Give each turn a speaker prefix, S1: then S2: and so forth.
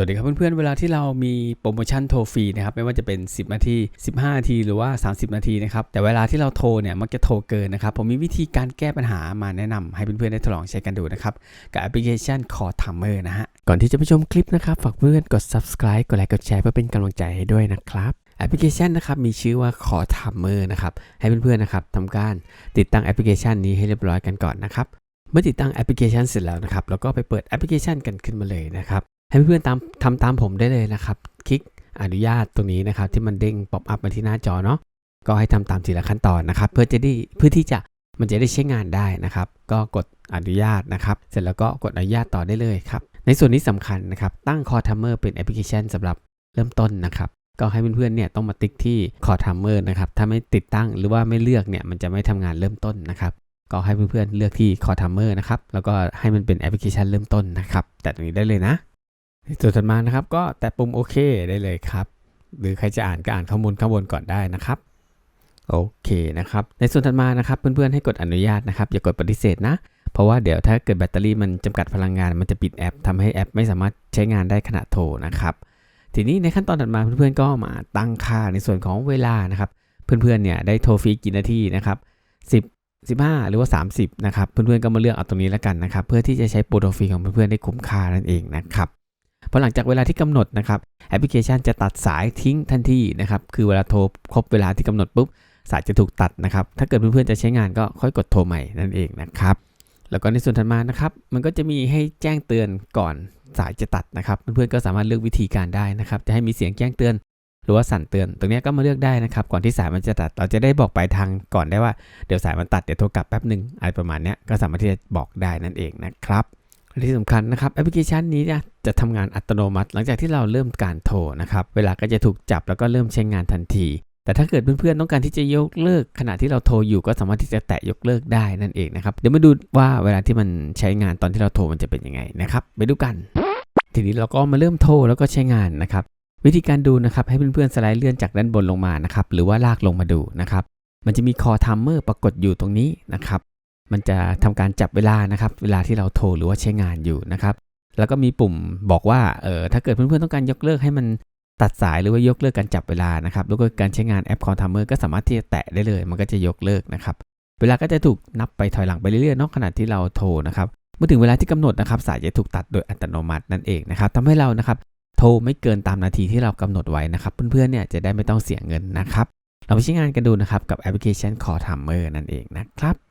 S1: สวัสดีครับเพื่อนๆ เวลาที่เรามีโปรโมชั่นโทรฟรีนะครับไม่ว่าจะเป็น 10 นาที 15 นาทีหรือว่า 30 นาทีนะครับแต่เวลาที่เราโทรเนี่ยมักจะโทรเกินนะครับผมมีวิธีการแก้ปัญหามาแนะนำให้เพื่อนๆ ได้ทดลองใช้กันดูนะครับกับแอปพลิเคชัน Call Timer นะฮะก่อนที่จะไปชมคลิปนะครับฝากเพื่อนๆกด subscribe กดไลค์กดแชร์เพื่อเป็นกำลังใจให้ด้วยนะครับแอปพลิเคชันนะครับมีชื่อว่า Call Timer นะครับให้เพื่อนๆนะครับทำการติดตั้งแอปพลิเคชันนี้ให้เรียบร้อยกันก่อนนะครับเมื่อติดตั้งแอปพลิเคชันเสร็จแล้วนะครับแล้วก็ไปเปิดแอปพลิเคชันกันขึ้นมาเลยนะครับ ให้เพื่อนๆตามทำตามผมได้เลยนะครับ คลิกอนุญาตตรงนี้นะครับ ที่มันเด้งป๊อปอัพมาที่หน้าจอเนาะก็ให้ทำตามทีละขั้นตอนนะครับ เพื่อจะได้เพื่อที่จะมันจะได้ใช้งานได้นะครับ ก็กดอนุญาตนะครับ เสร็จแล้วก็กดอนุญาตต่อได้เลยครับ ในส่วนนี้สำคัญนะครับ ตั้ง Core Timer เป็นแอปพลิเคชันสำหรับเริ่มต้นนะครับ ก็ให้เพื่อนๆเนี่ยต้องมาติ๊กที่ Core Timer นะครับ ถ้าไม่ติดตั้งหรือว่าไม่เลือกเนี่ยมันจะไม่ทำงานเริ่มต้นนะครับ ก็ให้เพื่อนๆเลือกที่ Core Timer นะครับ แล้วก็ให้มันเป็นแอปพลิเคชันเริ่มต้นนะครับ แต่ตรงนี้ได้เลยนะ ส่วนถัดมานะครับ ก็แตะปุ่มโอเคได้เลยครับ หรือใครจะอ่านก็อ่านข้อมูลข้างบนก่อนได้นะครับโอเคนะครับ ในส่วนถัดมานะครับ เพื่อนๆให้กดอนุญาตนะครับ อย่ากดปฏิเสธนะ เพราะว่าเดี๋ยวถ้าเกิดแบตเตอรี่มันจำกัดพลังงาน มันจะปิดแอปทำให้แอปไม่สามารถใช้งานได้ขณะโทรนะครับ ทีนี้ในขั้นตอนถัดมาเพื่อนๆก็มาตั้งค่าในส่วนของเวลานะครับ เพื่อนๆเนี่ยได้โทรฟรีกี่นาทีนะครับ10 15 หรือว่า 30นะครับเพื่อนๆก็มาเลือกเอาตรงนี้แล้วกันนะครับ เพื่อที่จะใช้โปรโทรฟรีของเพื่อนๆได้คุ้มค่านั่นเองนะครับ พอหลังจากเวลาที่กำหนดนะครับแอปพลิเคชันจะตัดสายทิ้งทันทีนะครับคือเวลาโทรครบเวลาที่กำหนดปุ๊บสายจะถูกตัดนะครับ ถ้าเกิดเพื่อนๆจะใช้งานก็ค่อยกดโทรใหม่นั่นเองนะครับ แล้วก็ในส่วนถัดมานะครับ มันก็จะมีให้แจ้งเตือนก่อนสายจะตัดนะครับ เพื่อนๆก็สามารถเลือกวิธีการได้นะครับ จะให้มีเสียงแจ้งเตือน หรือว่าสั่นเตือน ตรงนี้ก็มาเลือกได้นะครับ ก่อนที่สายมันจะตัด เราจะได้บอกปลายทางก่อนได้ว่าเดี๋ยวสายมันตัดเดี๋ยวโทรกลับแป๊บหนึ่งอะไรประมาณนี้ก็สามารถที่จะบอกได้นั่นเองนะครับ ที่สำคัญนะครับแอปพลิเคชันนี้นี่ยจะทำงานอัตโนมัติ หลังจากที่เราเริ่มการโทรนะครับเวลาก็จะถูกจับแล้วก็เริ่มใช้งานทันที แต่ถ้าเกิดเพื่อนๆต้องการที่จะยกเลิก ขณะที่เราโทรอยู่ก็สามารถที่จะแตะยกเลิกได้นั่นเองนะครับเดี๋ยวมาดูว่าเวลาที่มันใช้งานตอนที่เราโทรมันจะเป็นยังไงนะครับไปดูกัน ทีนี้เราก็มาเริ่มโทรแล้วก็ใช้งานนะครับวิธีการดูนะครับให้เพื่อนๆสไลด์เลื่อนจากด้านบนลงมานะครับหรือว่าลากลงมาดูนะครับมันจะมีคอทัมเมอร์ปรากฏอยู่ตรงนี้นะครับ มันจะทำการจับเวลานะครับ เวลาที่เราโทรหรือว่าใช้งานอยู่นะครับ แล้วก็มีปุ่มบอกว่าเออถ้าเกิดเพื่อนๆต้องการยกเลิกให้มันตัดสายหรือว่ายกเลิกการจับเวลานะครับแล้วก็การใช้งานแอป Call Timer ก็สามารถที่จะแตะได้เลย มันก็จะยกเลิกนะครับ เวลาก็จะถูกนับไปถอยหลังไปเรื่อยๆนอกขณะที่เราโทรนะครับเมื่อถึงเวลาที่กำหนดนะครับ สายจะถูกตัดโดยอัตโนมัตินั่นเองนะครับทำให้เรานะครับโทรไม่เกินตามนาทีที่เรากำหนดไว้นะครับ เพื่อนๆเนี่ยจะได้ไม่ต้องเสียเงินนะครับเราไปใช้งานกันดูนะครับกับแอปพลิเคชัน Call Timer นั่นเองนะครับ